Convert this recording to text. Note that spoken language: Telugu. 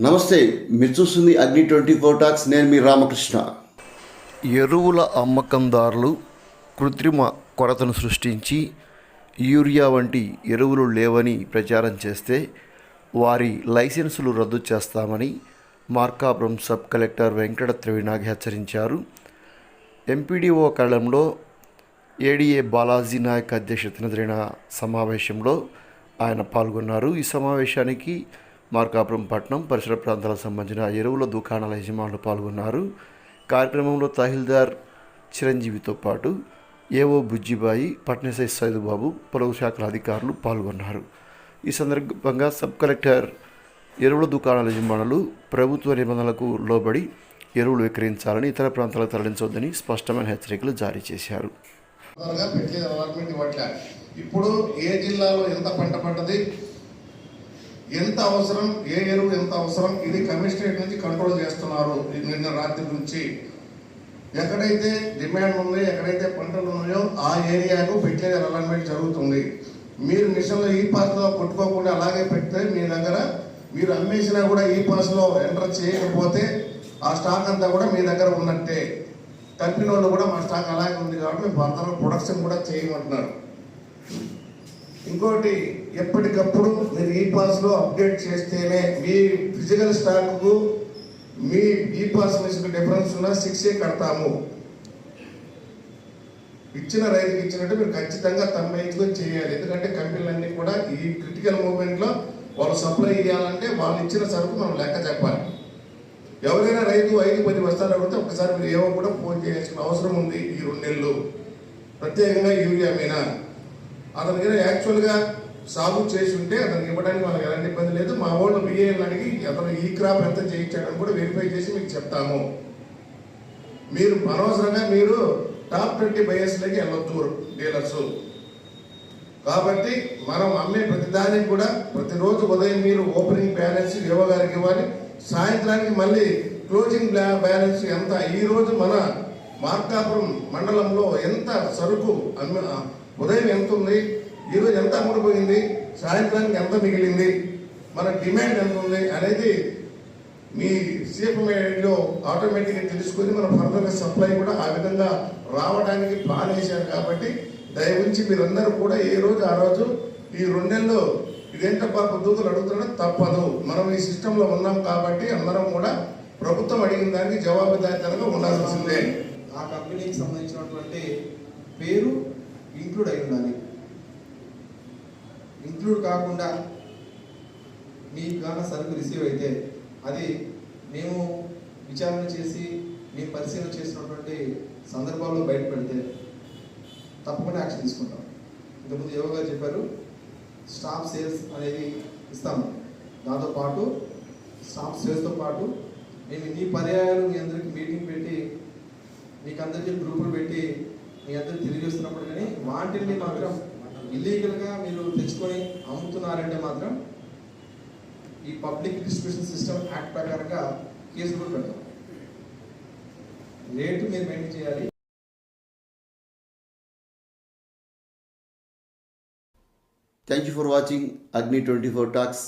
నమస్తే మీరు చూస్తుంది అగ్ని ట్వంటీ ఫోర్ టాక్స్ నేను మీ రామకృష్ణ. ఎరువుల అమ్మకందారులు కృత్రిమ కొరతను సృష్టించి యూరియా వంటి ఎరువులు లేవని ప్రచారం చేస్తే వారి లైసెన్సులు రద్దు చేస్తామని మార్కాపురం సబ్ కలెక్టర్ వెంకట త్రివినాగ్ హెచ్చరించారు. ఎంపీడీఓ కళంలో ఏడీఏ బాలాజీ నాయక్ అధ్యక్షతన జరిగిన సమావేశంలో ఆయన పాల్గొన్నారు. ఈ సమావేశానికి మార్కాపురం పట్టణం పరిసర ప్రాంతాలకు సంబంధించిన ఎరువుల దుకాణాల యజమానులు పాల్గొన్నారు. కార్యక్రమంలో తహసీల్దార్ చిరంజీవితో పాటు ఏవో బుజ్జిబాయి పట్నసై సైదుబాబు పలువురు శాఖల అధికారులు పాల్గొన్నారు. ఈ సందర్భంగా సబ్ కలెక్టర్ ఎరువుల దుకాణాల యజమానులు ప్రభుత్వ నిబంధనలకు లోబడి ఎరువులు విక్రయించాలని ఇతర ప్రాంతాలకు తరలించవద్దని స్పష్టమైన హెచ్చరికలు జారీ చేశారు. ఇప్పుడు ఏ జిల్లాలో ఎంత పంట పడ్డది ఎంత అవసరం ఏ ఎరువు ఎంత అవసరం ఇది కమిషనరేట్ నుంచి కంట్రోల్ చేస్తున్నారు నిన్న రాత్రి నుంచి. ఎక్కడైతే డిమాండ్ ఉంది ఎక్కడైతే పంటలు ఉన్నాయో ఆ ఏరియాకు ఫెర్టిలైజర్ అలాట్మెంట్ జరుగుతుంది. మీరు మిషన్లో ఈ పాస్లో కొట్టుకోకుండా అలాగే పెడితే మీ దగ్గర మీరు అమ్మేసినా కూడా ఈ పాస్లో ఎంటర్ చేయకపోతే ఆ స్టాక్ అంతా కూడా మీ దగ్గర ఉన్నట్టే. కంపెనీ వాళ్ళు కూడా మా స్టాక్ అలాగే ఉంది కాబట్టి మేము ఫర్దర్ ప్రొడక్షన్ కూడా చేయమంటున్నారు. ఇంకోటి ఎప్పటికప్పుడు మీరు ఈ పాస్లో అప్డేట్ చేస్తేనే మీ ఫిజికల్ స్టాక్కు మీ ఈ పాస్ మిషన్ డిఫరెన్స్ ఉన్న సిక్స్ ఏ కడతాము. ఇచ్చిన రైతుకి ఇచ్చినట్టు మీరు ఖచ్చితంగా తన్మయించుకొని చేయాలి. ఎందుకంటే కంపెనీలన్నీ కూడా ఈ క్రిటికల్ మూమెంట్లో వాళ్ళు సప్లై చేయాలంటే వాళ్ళు ఇచ్చిన సరుకు మనం లెక్క చెప్పాలి. ఎవరైనా రైతు ఐదు పది బస్తాలు అడిగితే ఒకసారి మీరు ఏవో కూడా ఫోన్ చేయాల్సిన అవసరం ఉంది ఈ రెండు నెలలు. ప్రత్యేకంగా యూరియా మీద అతనికి యాక్చువల్గా సాగు చేసి ఉంటే అతనికి ఇవ్వడానికి మనకు ఎలాంటి ఇబ్బంది లేదు. మా వాళ్ళు బిఏఎల్ అడిగి అతను ఈ క్రాప్ ఎంత చేయించాడని కూడా వెరిఫై చేసి మీకు చెప్తాము. మీరు అనవసరంగా మీరు టాప్ ట్వంటీ బయర్స్లోకి వెళ్ళొద్దు డీలర్స్ కాబట్టి మనం అమ్మే ప్రతిదానికి కూడా ప్రతిరోజు ఉదయం మీరు ఓపెనింగ్ బ్యాలెన్స్ యువ గారికి ఇవ్వాలి. సాయంత్రానికి మళ్ళీ క్లోజింగ్ బ్లా- బ్యాలెన్స్ ఎంత? ఈరోజు మన మార్కాపురం మండలంలో ఎంత సరుకు అమ్మ ఉదయం ఎంత ఉంది? ఈరోజు ఎంత అమ్ముడుపోయింది సాయంత్రానికి ఎంత మిగిలింది? మన డిమాండ్ ఎంత ఉంది అనేది మీ సిఎఫ్ఎంలో ఆటోమేటిక్గా తెలుసుకొని మన ఫర్దర్గా సప్లై కూడా ఆ విధంగా రావడానికి ప్లాన్ వేశారు కాబట్టి దయవుంచి మీరందరూ కూడా ఏ రోజు ఆ రోజు ఈ రెండు నెలలు ఇదేంటప్పా పొద్దుతులు అడుగుతున్నా తప్పదు. మనం ఈ సిస్టంలో ఉన్నాం కాబట్టి అందరం కూడా ప్రభుత్వం అడిగిన దానికి జవాబుదారితనంగా ఉండాల్సిందే ఆ కంపెనీకి సంబంధించినటువంటి పేరు ఇంక్లూడ్ అయి ఉండాలి. ఇంక్లూడ్ కాకుండా మీ గాన సరుకు రిసీవ్ అయితే అది మేము విచారణ చేసి మేము పరిశీలన చేసినటువంటి సందర్భాల్లో బయటపెడితే తప్పకుండా యాక్షన్ తీసుకుంటాం. ఇంతకుముందు యోగా గారు చెప్పారు స్టాఫ్ సేల్స్ అనేది ఇస్తాము. దాంతోపాటు స్టాఫ్ సేల్స్తో పాటు మేము ఇన్ని పర్యాయాలు మీ అందరికి మీటింగ్ పెట్టి మీకు అందరికీ గ్రూపులు పెట్టి మీ అందరూ తిరిగి వస్తున్నప్పుడు కానీ వాటిని మాత్రం ఇల్లీగల్గా మీరు తెచ్చుకొని అమ్ముతున్నారంటే మాత్రం ఈ పబ్లిక్ డిస్ట్రిబ్యూషన్ సిస్టమ్ యాక్ట్ ప్రకారంగా కేసులు కూడా పెడతాం. రేటు మీరు మెయింటైన్ చేయాలి. Thank you for watching Agni twenty four talks